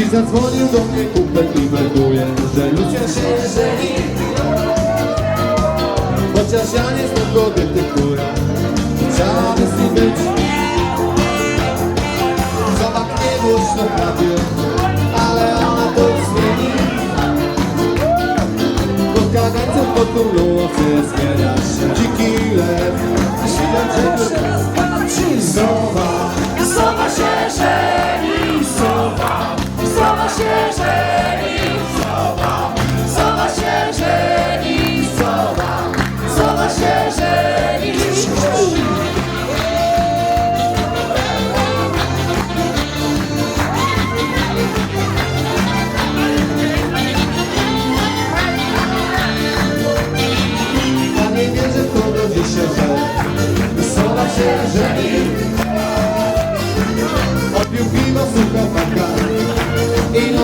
zadzwonił do mnie kumpel i melduje, że Lucja się żeni Chociaż ja nie znam kobiety, która chciałaby z nim być. Zobacz nie głośno w radiu, ale ona to zmieni. Bo kagańców potulą o CSK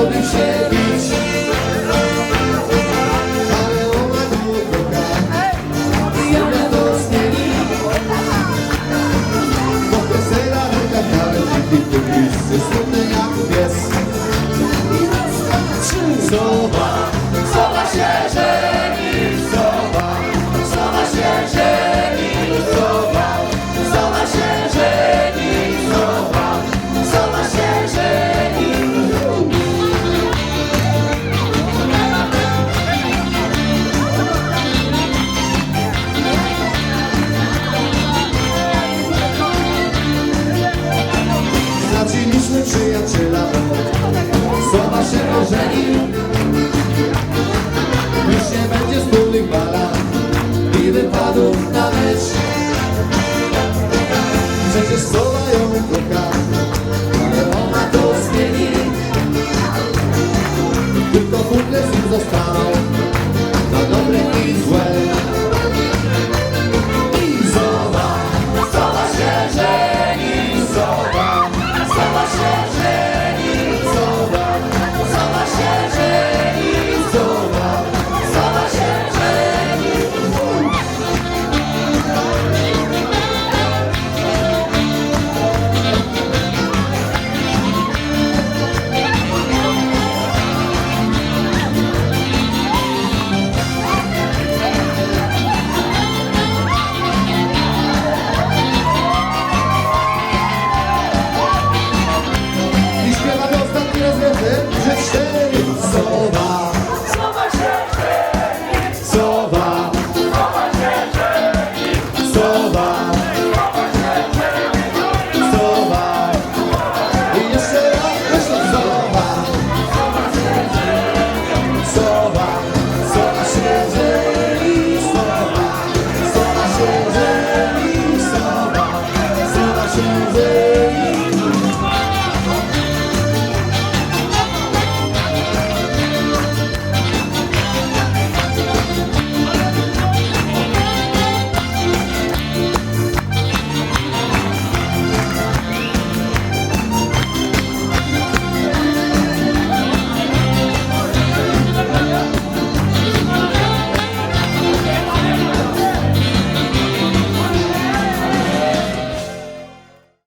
todo encher. przyjaciela. Soba się ożeni. Już nie będzie wspólnych balan I wypadów na mecz. Przecież Soba ją kocha Ale ona to zmieni. Tylko kumple z nim zostaną Na dobre i złe. Senhor.